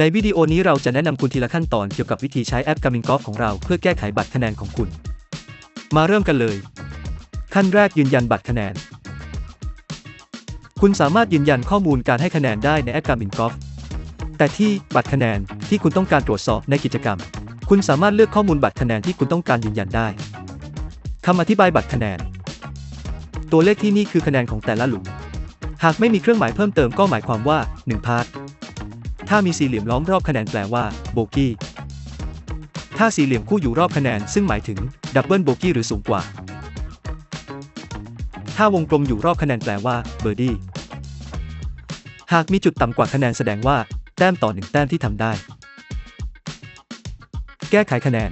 ในวิดีโอนี้เราจะแนะนำคุณทีละขั้นตอนเกี่ยวกับวิธีใช้แอป Garmin Golf ของเราเพื่อแก้ไขบัตรคะแนนของคุณ มาเริ่มกันเลย ขั้นแรกยืนยันบัตรคะแนน คุณสามารถยืนยันข้อมูลการให้คะแนนได้ในแอป Garmin Golf แต่ที่บัตรคะแนนที่คุณต้องการตรวจสอบในกิจกรรม คุณสามารถเลือกข้อมูลบัตรคะแนนที่คุณต้องการยืนยันได้คำอธิบายบัตรคะแนน ตัวเลขที่นี่คือคะแนนของแต่ละหลุม หากไม่มีเครื่องหมายเพิ่มเติมก็หมายความว่า1พาร์ท ถ้ามีสี่เหลี่ยมล้อมรอบคะแนนแปลว่าโบกี้ ถ้าสี่เหลี่ยมคู่อยู่รอบคะแนนซึ่งหมายถึงดับเบิลโบกี้หรือสูงกว่า ถ้าวงกลมอยู่รอบคะแนนแปลว่าเบอร์ดี้ หากมีจุดต่ำกว่าคะแนนแสดงว่าแต้มต่อหนึ่งแต้มที่ทำได้ แก้ไขคะแนน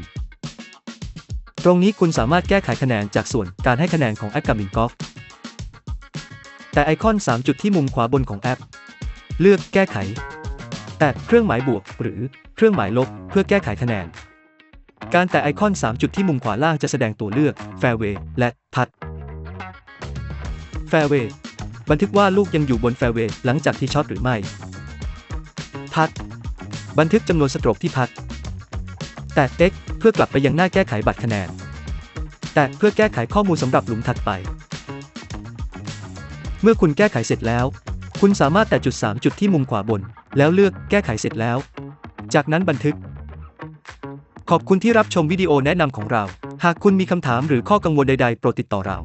ตรงนี้คุณสามารถแก้ไขคะแนนจากส่วนการให้คะแนนของแอป Garmin Golf แต่ไอคอน 3 จุดที่มุมขวาบนของแอป เลือกแก้ไข แตะเครื่องหมายบวก หรือเครื่องหมายลบ เพื่อแก้ไขคะแนน การแตะไอคอน 3 จุดที่มุมขวาล่างจะแสดงตัวเลือก Fairway และ Putt Fairway บันทึกว่าลูกยังอยู่บน Fairway หลังจากที่ช็อตหรือไม่ Putt บันทึกจำนวนสโตรกที่พัด แตะ X เพื่อกลับไปยังหน้าแก้ไขบัตรคะแนน แตะเพื่อแก้ไขข้อมูลสำหรับหลุมถัดไป เมื่อคุณแก้ไขเสร็จแล้ว คุณสามารถแตะจุด 3 จุดที่มุมขวาบน แล้วเลือกแก้ไขเสร็จแล้ว จากนั้นบันทึก ขอบคุณที่รับชมวิดีโอแนะนำของเรา หากคุณมีคำถามหรือข้อกังวลใดๆ โปรดติดต่อเรา